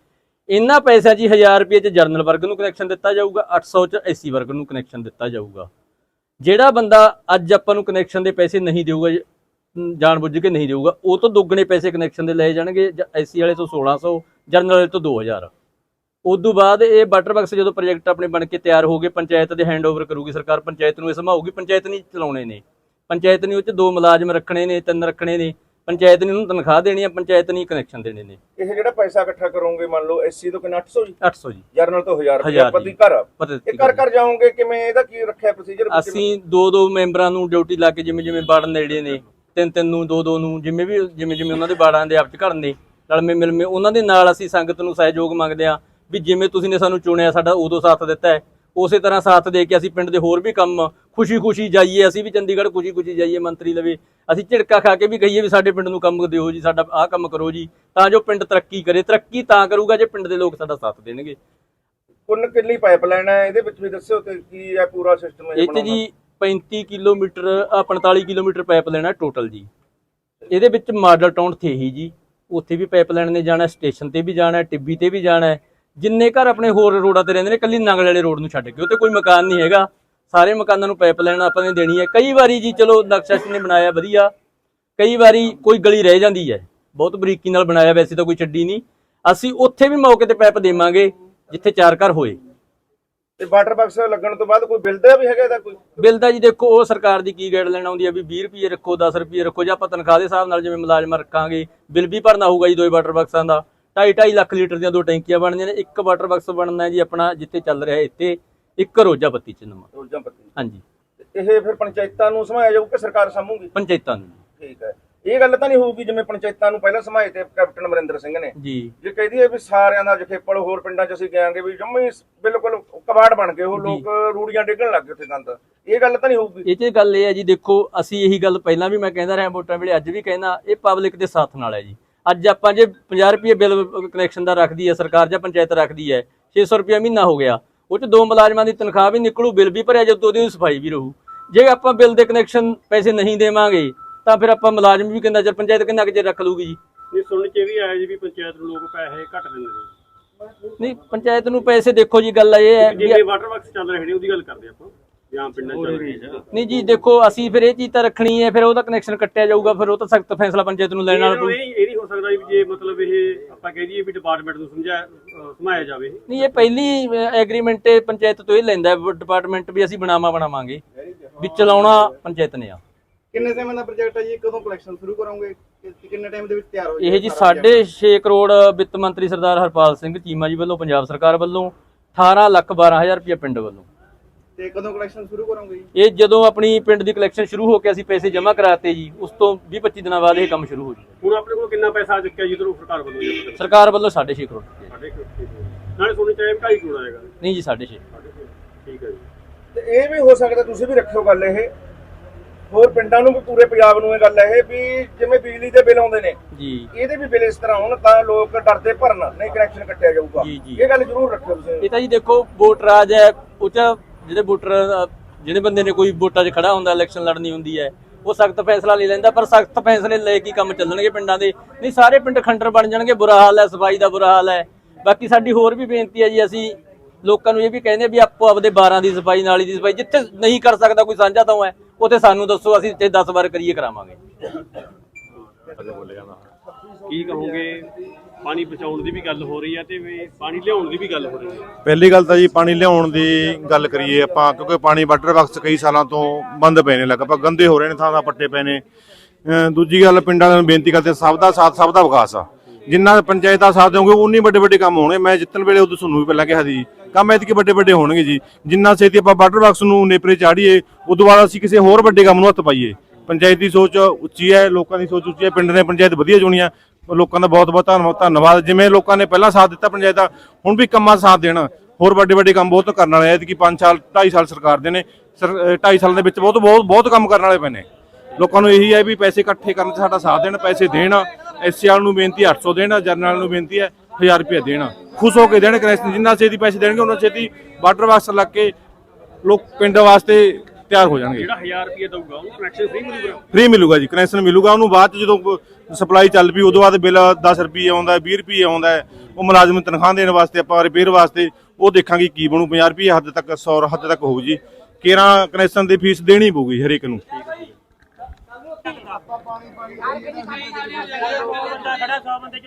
ਇੰਨਾ ਪੈਸਾ ਜੀ 1000 ਰੁਪਏ ਚ ਜਰਨਲ ਵਰਗ ਨੂੰ ਕਨੈਕਸ਼ਨ ਦਿੱਤਾ ਜਾਊਗਾ 800 ਚ ਐਸਸੀ ਵਰਗ ਨੂੰ ਕਨੈਕਸ਼ਨ ਦਿੱਤਾ ਜਾਊਗਾ। ਜਿਹੜਾ ਬੰਦਾ ਅੱਜ ਆਪਾਂ ਨੂੰ ਕਨੈਕਸ਼ਨ ਦੇ ਪੈਸੇ ਨਹੀਂ ਦੇਊਗਾ ਜਾਣ ਬੁੱਝ ਕੇ ਨਹੀਂ ਦੇਊਗਾ, ਉਹ ਤੋਂ ਦੁੱਗਣੇ ਪੈਸੇ ਕਨੈਕਸ਼ਨ ਦੇ ਲਏ ਜਾਣਗੇ ਐਸਸੀ ਵਾਲੇ ਤੋਂ 1600 ਜਰਨਲ ਵਾਲੇ ਤੋਂ 2000 ਉਦੋਂ ਬਾਅਦ ਇਹ ਵਾਟਰ ਬਾਕਸ ਜਦੋਂ ਪ੍ਰੋਜੈਕਟ ਆਪਣੇ ਬਣ ਕੇ ਤਿਆਰ ਹੋ ਗਏ ਪੰਚਾਇਤ ਦੇ ਹੈਂਡਓਵਰ ਕਰੂਗੀ ਸਰਕਾਰ ਪੰਚਾਇਤ ਨੂੰ ਇਹ ਸੰਭਾਊਗੀ ਪੰਚਾਇਤ ਨਹੀਂ ਚਲਾਉਣੇ ਨੇ। ਪੰਚਾਇਤ ਨੇ ਉਹ ਚ ਦੋ ਮੁਲਾਜ਼ਮ ਰੱਖਣੇ ਨੇ ਤਿੰਨ ਰੱਖਣੇ ਨੇ ਪੰਚਾਇਤ ਨੇ ਉਹਨੂੰ ਤਨਖਾਹ ਦੇਣੀ ਹੈ ਪੰਚਾਇਤ ਨੇ ਕਨੈਕਸ਼ਨ ਦੇਣੇ ਨੇ। ਇਹ ਜਿਹੜਾ ਪੈਸਾ ਇਕੱਠਾ ਕਰੋਗੇ ਮੰਨ ਲਓ ਐਸਸੀ ਤੋਂ ਕਿੰਨਾ 800 ਜੀ? 800 ਜੀ। ਜਰਨਲ ਤੋਂ 1000 ਰੁਪਏ ਪ੍ਰਤੀ। ਘਰ। ਇਹ ਘਰ ਘਰ ਜਾਓਗੇ ਕਿਵੇਂ ਇਹਦਾ ਕੀ ਰੱਖਿਆ ਪ੍ਰੋਸੀਜਰ ਅਸੀਂ ਦੋ ਦੋ ਮੈਂਬਰਾਂ ਨੂੰ ਡਿਊਟੀ ਲਾ ਕੇ ਜਿਵੇਂ ਜਿਵੇਂ ਬਾੜ ਨੇੜੇ ਨੇ ਤਿੰਨ ਤਿੰਨ ਨੂੰ ਦੋ ਦੋ ਨੂੰ ਜਿਵੇਂ ਵੀ ਜਿਵੇਂ ਜਿਵੇਂ ਉਹਨਾਂ ਦੇ ਬਾੜਾਂ ਦੇ ਆਪ ਚ ਘਰ ਨੇ ਰਲਮੇ ਮਿਲਮੇ ਉਹਨਾਂ ਦੇ ਨਾਲ ਅਸੀਂ ਸੰਗਤ ਨੂੰ ਸਹਿਯੋਗ ਮੰਗਦੇ ਆ ਵੀ ਜਿਵੇਂ ਤੁਸੀਂ ਨੇ ਸਾਨੂੰ ਚੁਣਿਆ ਸਾਡਾ ਉਦੋਂ ਸਾਥ ਦਿੱਤਾ ਹੈ। ਉਸੇ ਤਰ੍ਹਾਂ ਸਾਥ ਦੇ ਕੇ ਅਸੀਂ ਪਿੰਡ ਦੇ ਹੋਰ ਵੀ ਕੰਮ ਖੁਸ਼ੀ-ਖੁਸ਼ੀ ਜਾਈਏ ਅਸੀਂ ਵੀ ਚੰਡੀਗੜ੍ਹ ਖੁਸ਼ੀ-ਖੁਸ਼ੀ ਜਾਈਏ ਮੰਤਰੀ ਲਵੇ। ਅਸੀਂ ਝਿੜਕਾ ਖਾ ਕੇ ਵੀ ਕਹੀਏ ਵੀ ਸਾਡੇ ਪਿੰਡ ਨੂੰ ਕੰਮ ਦਿਓ ਜੀ ਸਾਡਾ ਆਹ ਕੰਮ ਕਰੋ ਜੀ। ਤਾਂ ਜੋ ਪਿੰਡ ਤਰੱਕੀ ਕਰੇ। ਤਰੱਕੀ ਤਾਂ ਕਰੂਗਾ ਜੇ ਪਿੰਡ ਦੇ ਲੋਕ ਸਾਡਾ ਸਾਥ ਦੇਣਗੇ। ਕੁੱਲ ਕਿੰਨੀ ਪਾਈਪਲਾਈਨ ਹੈ? ਇਹਦੇ ਵਿੱਚ ਵੀ ਦੱਸਿਓ ਤੇ ਕੀ ਹੈ ਪੂਰਾ ਸਿਸਟਮ ਇਹ ਤੇ ਜੀ 35 ਕਿਲੋਮੀਟਰ ਆ 45 ਕਿਲੋਮੀਟਰ ਪਾਈਪ ਲੈਣਾ ਟੋਟਲ ਜੀ। ਇਹਦੇ ਵਿੱਚ ਮਾਡਲ ਟਾਊਨ ਥੇ ਹੀ ਜੀ। ਉੱਥੇ ਵੀ ਪਾਈਪ ਲੈਣ ਨੇ ਜਾਣਾ ਸਟੇਸ਼ਨ ਤੇ ਵੀ ਜਾਣਾ ਟਿੱਬੀ ਤੇ ਵੀ ਜਾਣਾ ਹੈ। ਜਿੰਨੇ ਘਰ ਆਪਣੇ ਹੋਰ ਰੋਡਾਂ ਤੇ ਰਹਿੰਦੇ ਨੇ ਕੱਲੀ ਨੰਗਲ ਵਾਲੇ ਰੋਡ ਨੂੰ ਛੱਡ ਕੇ। ਉੱਤੇ ਕੋਈ ਮਕਾਨ ਨਹੀਂ ਹੈਗਾ। ਸਾਰੇ ਮਕਾਨਾਂ ਨੂੰ ਪਾਈਪ ਲੈਣ ਆਪਾਂ ਨੇ ਦੇਣੀ ਹੈ। ਕਈ ਵਾਰੀ ਜੀ ਚਲੋ ਨਕਸ਼ਾ ਨੇ ਬਣਾਇਆ ਵਧੀਆ। ਕਈ ਵਾਰੀ ਕੋਈ ਗਲੀ ਰਹਿ ਜਾਂਦੀ ਹੈ। ਬਹੁਤ ਬਰੀਕੀ ਨਾਲ ਬਣਾਇਆ ਵੈਸੇ ਤਾਂ ਕੋਈ ਛੱਡੀ ਨਹੀਂ। ਅਸੀਂ ਉੱਥੇ ਵੀ ਮੌਕੇ ਤੇ ਪਾਈਪ ਦੇਵਾਂਗੇ ਜਿੱਥੇ ਚਾਰ ਘਰ ਹੋਏ। ਤੇ ਵਾਟਰ ਬਾਕਸ ਲੱਗਣ ਤੋਂ ਬਾਅਦ ਕੋਈ ਬਿੱਲ ਦਾ ਵੀ ਹੈਗਾ ਇਹਦਾ ਕੋਈ? ਬਿੱਲ ਦਾ ਜੀ ਦੇਖੋ ਉਹ ਸਰਕਾਰ ਦੀ ਕੀ ਗਾਈਡਲਾਈਨ ਆਉਂਦੀ ਹੈ ਵੀ 20 ਰੁਪਏ ਰੱਖੋ 10 ਰੁਪਏ ਰੱਖੋ ਜਾਂ ਆਪਾਂ ਤਨਖਾਹ ਦੇ ਹਿਸਾਬ ਨਾਲ ਜਿਵੇਂ ਮੁਲਾਜ਼ਮ ਰੱਖਾਂਗੇ ਬਿੱਲ ਵੀ ਭਰਨਾ ਹੋਊਗਾ ਜੀ ਦੋਏ ਵਾਟਰ ਬਾਕਸਾਂ ਦਾ। 2.5 ਲੱਖ ਲੀਟਰ ਦੀਆਂ ਦੋ ਟੈਂਕੀਆਂ ਬਣਦੀਆਂ ਨੇ ਇੱਕ ਵਾਟਰ ਬਾਕਸ ਬਣਨਾ ਹੈ ਜੀ ਆਪਣਾ ਜਿੱਥੇ ਚੱਲ ਰਿਹਾ ਇੱਥੇ ਇੱਕ ਰੋਜਾ ਬੱਤੀ ਚ ਨਵਾਂ। ਰੋਜ਼ਾਂ ਪੱਤੀ ਹਾਂਜੀ। ਤੇ ਇਹ ਫਿਰ ਪੰਚਾਇਤਾਂ ਨੂੰ ਸਮਾਇਆ ਜਾਊ ਕਿ ਸਰਕਾਰ ਸਾਂਭੂਗੀ? ਪੰਚਾਇਤਾਂ ਨੂੰ। ਠੀਕ ਹੈ। ਇਹ ਗੱਲ ਤਾਂ ਨਹੀਂ ਹੋਊਗੀ ਜਿਵੇਂ ਪੰਚਾਇਤਾਂ ਨੂੰ ਪਹਿਲਾਂ ਸਮਾਏ ਤੇ ਕੈਪਟਨ ਅਮਰਿੰਦਰ ਸਿੰਘ ਨੇ। ਜੀ। ਜੇ ਕਹਦੀ ਹੈ ਵੀ ਸਾਰਿਆਂ ਦਾ ਜਖੇਪਲ ਹੋਰ ਪਿੰਡਾਂ 'ਚ ਅਸੀਂ ਗਿਆਂਗੇ ਵੀ ਜੰਮੀ ਬਿਲਕੁਲ ਕਬਾੜ ਬਣ ਗਏ ਉਹ ਲੋਕ ਰੂੜੀਆਂ ਡੇਗਣ ਲੱਗ ਗਏ ਉੱਥੇ ਗੰਦ ਇਹ ਗੱਲ ਤਾਂ ਨਹੀਂ ਹੋਊਗੀ? ਇਹ 'ਚ ਗੱਲ ਇਹ ਹੈ ਜੀ ਦੇਖੋ ਅਸੀਂ ਇਹੀ ਗੱਲ ਪਹਿਲਾਂ ਵੀ ਮੈਂ ਕਹਿੰਦਾ ਰਿਹਾ ਵੋਟਾਂ ਵੇਲੇ ਅੱਜ ਵੀ ਕਹਿਣਾ ਇਹ ਪਬਲਿਕ ਦੇ ਸਾਥ ਨਾਲ ਹੈ ਜੀ। ਅੱਜ ਆਪਾਂ ਜੇ 50 ਰੁਪਏ ਬਿੱਲ ਕਨੈਕਸ਼ਨ ਦਾ ਰੱਖਦੀ ਹੈ ਸਰਕਾਰ ਜਾਂ ਪੰਚਾਇਤ ਰੱਖਦੀ ਹੈ 600 ਰੁਪਏ ਮਹੀਨਾ ਹੋ ਗਿਆ ਉਹ 'ਚ ਦੋ ਮੁਲਾਜ਼ਮਾਂ ਦੀ ਤਨਖਾਹ ਵੀ ਨਿਕਲੂ ਬਿੱਲ ਵੀ ਭਰਿਆ ਜਦੋਂ ਉਹਦੀ ਸਫ਼ਾਈ ਵੀ ਰਹੂ। ਜੇ ਆਪਾਂ ਬਿੱਲ ਦੇ ਕਨੈਕਸ਼ਨ ਪੈਸੇ ਨਹੀਂ ਦੇਵਾਂਗੇ ਤਾਂ ਫਿਰ ਆਪਾਂ ਮੁਲਾਜ਼ਮ ਵੀ ਕਿੰਨਾ ਚਿਰ ਪੰਚਾਇਤ ਕਿੰਨਾ ਕੁ ਚਿਰ ਰੱਖ ਲੂਗੀ ਜੀ? ਨਹੀਂ ਸੁਣਨ ਚ ਇਹ ਵੀ ਆਇਆ ਜੀ ਵੀ ਪੰਚਾਇਤ ਨੂੰ ਲੋਕ ਪੈਸੇ ਘੱਟ ਦਿੰਦੇ ਨੇ। ਨਹੀਂ ਪੰਚਾਇਤ ਨੂੰ ਪੈਸੇ ਦੇਖੋ ਜੀ ਗੱਲ ਇਹ ਹੈ ਜਿਵੇਂ ਵਾਟਰ ਵਰਕਸ ਚੱਲ ਰਹੇ ਨੇ ਉਹਦੀ ਗੱਲ ਕਰਦੇ ਆਪਾਂ। ਜਾਂ ਪਿੰਡਾਂ ਚ ਚੱਲ ਰਹੀ ਹੈ ਨਹੀਂ ਜੀ ਦੇਖੋ ਅਸੀਂ ਫਿਰ ਇਹ ਚੀਜ਼ ਤਾਂ ਰੱਖਣੀ ਹੈ ਫਿਰ ਉਹਦਾ ਕਨੈਕਸ਼ਨ ਕੱਟਿਆ ਜਾਊਗਾ ਫਿਰ ਉਹ ਤਾਂ ਸਖਤ ਫੈਸਲਾ ਪੰਚਾਇਤ ਨੂੰ ਲੈਣ ਨਾਲ ਇਹ ਇਹ ਨਹੀਂ ਹੋ ਸਕਦਾ ਵੀ ਜੇ ਮਤਲਬ ਇਹ ਆਪਾਂ ਕਹਿ ਦਈਏ ਵੀ ਡਿਪਾਰਟਮੈਂਟ ਨੂੰ ਸਮਝਾਇਆ ਸਮਾਇਆ ਜਾਵੇ। ਨਹੀਂ ਇਹ ਪਹਿਲੀ ਐਗਰੀਮੈਂਟ ਪੰਚਾਇਤ ਤੋਂ ਇਹ ਲੈਂਦਾ ਡਿਪਾਰਟਮੈਂਟ ਵੀ ਅਸੀਂ ਬਣਾਵਾ ਬਣਾਵਾਂਗੇ। ਵੀ ਚਲਾਉਣਾ ਪੰਚਾਇਤ ਨੇ ਆ। ਕਿੰਨੇ ਸਮੇਂ ਦਾ ਪ੍ਰੋਜੈਕਟ ਹੈ ਜੀ? ਕਦੋਂ ਕਲੈਕਸ਼ਨ ਸ਼ੁਰੂ ਕਰੋਗੇ? ਕਿ- ਕਿੰਨੇ ਟਾਈਮ ਦੇ ਵਿੱਚ ਤਿਆਰ ਹੋ ਇਹ ਜੀ 6.5 ਕਰੋੜ ਵਿੱਤ ਮੰਤਰੀ ਸਰਦਾਰ ਹਰਪਾਲ ਸਿੰਘ ਚੀਮਾ ਜੀ ਵੱਲੋਂ ਪੰਜਾਬ ਸਰਕਾਰ ਵੱਲੋਂ 18 ਲੱਖ 12000 ਰੁਪਏ ਪਿੰਡ ਵੱਲੋਂ। ਤੇ ਕਦੋਂ ਕਲੈਕਸ਼ਨ ਸ਼ੁਰੂ ਕਰੋਗੇ ਜੀ? ਇਹ ਜਦੋਂ ਆਪਣੀ ਪਿੰਡ ਦੀ ਕਲੈਕਸ਼ਨ ਸ਼ੁਰੂ ਹੋ ਕੇ ਅਸੀਂ ਪੈਸੇ ਜਮ੍ਹਾਂ ਕਰਾਤੇ ਜੀ ਉਸ ਤੋਂ 20 25 ਦਿਨਾਂ ਬਾਅਦ ਇਹ ਕੰਮ ਸ਼ੁਰੂ ਹੋ ਜੂਗਾ ਹੁਣ ਆਪਣੇ ਕੋਲ ਕਿੰਨਾ ਪੈਸਾ ਆ ਚੁੱਕਿਆ ਜੀ ਇਧਰੋਂ ਸਰਕਾਰ ਵੱਲੋਂ ਜੀ ਆਪਣੇ ਸਰਕਾਰ ਵੱਲੋਂ 6.5 ਕਰੋੜ ਰੁਪਏ। ਸਾਡੇ ਕੋਲ? ਨਾਲੇ ਆਇਆ 2.5 ਕਰੋੜ ਆਏਗਾ। ਨਹੀਂ ਜੀ 6.5 ਠੀਕ ਹੈ ਜੀ। ਤੇ ਇਹ ਵੀ ਹੋ ਸਕਦਾ ਤੁਸੀਂ ਵੀ ਰੱਖਿਓ ਗੱਲ ਇਹ। ਹੋਰ ਪਿੰਡਾਂ ਨੂੰ ਵੀ ਪੂਰੇ ਪੰਜਾਬ ਨੂੰ ਇਹ ਗੱਲ ਹੈ ਵੀ ਜਿਵੇਂ ਬਿਜਲੀ ਦੇ ਬਿੱਲ ਆਉਂਦੇ ਨੇ ਜੀ। ਇਹਦੇ ਵੀ ਬਿੱਲ ਇਸ ਤਰ੍ਹਾਂ ਹੋਣ ਤਾਂ ਲੋਕ ਡਰਦੇ ਭਰਨ ਨਹੀਂ ਕਨੈਕਸ਼ਨ ਕੱਟਿਆ ਜਾਊਗਾ। ਜੀ, ਜੀ। ਇਹ ਗੱਲ ਜ਼ਰੂਰ ਰੱਖਿਓ ਤੁਸੀਂ। ਇਹ ਤਾਂ ਜੀ ਦੇਖੋ ਵੋਟ ਰਾਜ ਹੈ ਉਹ 'ਚ ਜਿਹੜੇ ਵੋਟਰ, ਜਿਹੜੇ ਬੰਦੇ ਨੇ ਕੋਈ ਵੋਟਾਂ 'ਚ ਖੜਾ ਹੁੰਦਾ ਇਲੈਕਸ਼ਨ ਲੜਨੀ ਹੁੰਦੀ ਹੈ, ਉਹ ਸਖਤ ਫੈਸਲਾ ਲੈ ਲੈਂਦਾ, ਪਰ ਸਖਤ ਫੈਸਲੇ ਲੈ ਕੇ ਕੰਮ ਚੱਲਣਗੇ ਪਿੰਡਾਂ ਦੇ। ਨਹੀਂ, ਸਾਰੇ ਪਿੰਡ ਖੰਡਰ ਬਣ ਜਾਣਗੇ, ਬੁਰਾ ਹਾਲ ਹੈ, ਸਫ਼ਾਈ ਦਾ ਬੁਰਾ ਹਾਲ ਹੈ। ਬਾਕੀ ਸਾਡੀ ਹੋਰ ਵੀ ਬੇਨਤੀ ਹੈ ਜੀ, ਅਸੀਂ ਲੋਕਾਂ ਨੂੰ ਇਹ ਵੀ ਕਹਿੰਦੇ ਵੀ ਆਪੋ ਆਪਦੇ 12 ਦੀ ਸਫ਼ਾਈ, ਨਾਲੀ ਦੀ ਸਫ਼ਾਈ, ਜਿੱਥੇ ਨਹੀਂ ਕਰ ਸਕਦਾ, ਕੋਈ ਸਾਂਝਾ ਤਾਂ ਹੈ, ਉੱਥੇ ਸਾਨੂੰ ਦੱਸੋ, ਅਸੀਂ ਤੇ 10 ਵਾਰ ਕਰੀਏ ਕਰਾਵਾਂਗੇ। ਕੀ ਕਹੋਗੇ? ਪਾਣੀ ਬਚਾਉਣ ਦੀ ਵੀ ਗੱਲ ਹੋ ਰਹੀ ਹੈ ਤੇ ਵੀ ਪਾਣੀ ਲਿਆਉਣ ਦੀ ਵੀ ਗੱਲ ਹੋ ਰਹੀ ਹੈ ਪਹਿਲੀ ਗੱਲ ਤਾਂ ਜੀ, ਪਾਣੀ ਲਿਆਉਣ ਦੀ ਗੱਲ ਕਰੀਏ ਆਪਾਂ, ਕਿਉਂਕਿ ਪਾਣੀ ਵਾਟਰ ਬਾਕਸ ਕਈ ਸਾਲਾਂ ਤੋਂ ਬੰਦ ਪਏ ਨੇ, ਲਗਭਗ ਗੰਦੇ ਹੋ ਰਹੇ ਨੇ, ਥਾਂ ਥਾਂ ਪੱਟੇ ਪਏ ਨੇ। ਦੂਜੀ ਗੱਲ, ਪਿੰਡਾਂ ਨੂੰ ਬੇਨਤੀ ਕਰਦੇ ਸਭ ਦਾ ਸਾਥ, ਸਭ ਦਾ ਵਿਕਾਸ ਆ। ਜਿੰਨਾ ਪੰਚਾਇਤ ਦਾ ਸਾਥ ਦੇਵੋਗੇ ਉਨੀ ਵੱਡੇ ਵੱਡੇ ਕੰਮ ਹੋਣਗੇ ਮੈਂ ਜਿੱਤਣ ਵੇਲੇ ਉਦੋਂ ਤੁਹਾਨੂੰ ਵੀ ਪਹਿਲਾਂ ਕਿਹਾ ਸੀ ਕੰਮ ਐਤਕੀ ਵੱਡੇ ਵੱਡੇ ਹੋਣਗੇ ਜੀ। ਜਿੰਨਾ ਛੇਤੀ ਆਪਾਂ ਵਾਟਰ ਬਾਕਸ ਨੂੰ ਨੇਪਰੇ ਚਾੜੀਏ, ਉਦੋਂ ਬਾਅਦ ਅਸੀਂ ਕਿਸੇ ਹੋਰ ਵੱਡੇ ਕੰਮ ਨੂੰ ਹੱਥ ਪਾਈਏ। ਪੰਚਾਇਤ ਦੀ ਸੋਚ ਉੱਚੀ ਹੈ, ਲੋਕਾਂ ਦੀ ਸੋਚ ਉੱਚੀ ਹੈ, ਪਿੰਡ ਨੇ ਪੰਚਾਇਤ ਵਧੀਆ ਚੁਣੀਆਂ ਲੋਕਾਂ ਦਾ ਬਹੁਤ ਬਹੁਤ ਧੰਨਵਾਦ ਧੰਨਵਾਦ। ਜਿਵੇਂ ਲੋਕਾਂ ਨੇ ਪਹਿਲਾਂ ਸਾਥ ਦਿੱਤਾ ਪੰਚਾਇਤ ਦਾ, ਹੁਣ ਵੀ ਕੰਮਾਂ 'ਚ ਸਾਥ ਦੇਣਾ। ਹੋਰ ਵੱਡੇ ਵੱਡੇ ਕੰਮ ਬਹੁਤ ਕਰਨ ਵਾਲੇ ਕਿ 5 ਸਾਲ 2.5 ਸਾਲ ਸਰਕਾਰ ਦੇ ਨੇ। 2.5 ਸਾਲਾਂ ਦੇ ਵਿੱਚ ਬਹੁਤ ਬਹੁਤ ਬਹੁਤ ਕੰਮ ਕਰਨ ਵਾਲੇ ਪਏ ਨੇ। ਲੋਕਾਂ ਨੂੰ ਇਹੀ ਹੈ ਵੀ ਪੈਸੇ ਇਕੱਠੇ ਕਰਨ 'ਚ ਸਾਡਾ ਸਾਥ ਦੇਣ, ਪੈਸੇ ਦੇਣ। ਐਸਸੀ ਵਾਲ ਨੂੰ ਬੇਨਤੀ 800 ਦੇਣ ਜਰਨਲ ਨੂੰ ਬੇਨਤੀ ਹੈ 1000 ਰੁਪਏ ਦੇਣ। ਖੁਸ਼ ਹੋ ਕੇ ਦੇਣ ਕਨੈਕਸ਼ਨ ਜਿੰਨਾ ਛੇਤੀ ਪੈਸੇ ਦੇਣਗੇ ਉਹਨਾਂ ਛੇਤੀ ਵਾਟਰ ਬਾਕਸ ਲੱਗ ਕੇ ਲੋਕ ਪਿੰਡ ਵਾਸਤੇ ਤਿਆਰ ਹੋ ਜਾਣਗੇ ਜਿਹੜਾ 1000 ਰੁਪਏ ਦਊਗਾ ਉਹਨੂੰ ਕਨੈਕਸ਼ਨ ਫ੍ਰੀ ਮਿਲੂਗਾ ਫ੍ਰੀ ਮਿਲੂਗਾ ਜੀ ਕਨੈਕਸ਼ਨ ਮਿਲੂਗਾ ਉਹਨੂੰ ਬਾਅਦ ਚ ਜਦੋਂ ਸਪਲਾਈ ਚੱਲ ਪਈ ਉਦੋਂ ਬਾਅਦ ਬਿੱਲ 10 ਰੁਪਏ ਆਉਂਦਾ 20 ਰੁਪਏ ਆਉਂਦਾ। ਉਹ ਮੁਲਾਜ਼ਮ ਨੂੰ ਤਨਖਾਹ ਦੇਣ ਵਾਸਤੇ ਆਪਾਂ ਰਿਪੇਅਰ ਵਾਸਤੇ ਉਹ ਦੇਖਾਂਗੇ ਕੀ ਬਣੂ 50 ਰੁਪਏ ਹੱਦ ਤੱਕ 100 ਹੱਦ ਤੱਕ ਹੋਊ ਜੀ ਕੇਰਾਂ ਕਨੈਕਸ਼ਨ ਦੀ ਫੀਸ ਦੇਣੀ ਪਊਗੀ ਹਰੇਕ ਨੂੰ ਖੜਾ 100 ਬੰਦੇ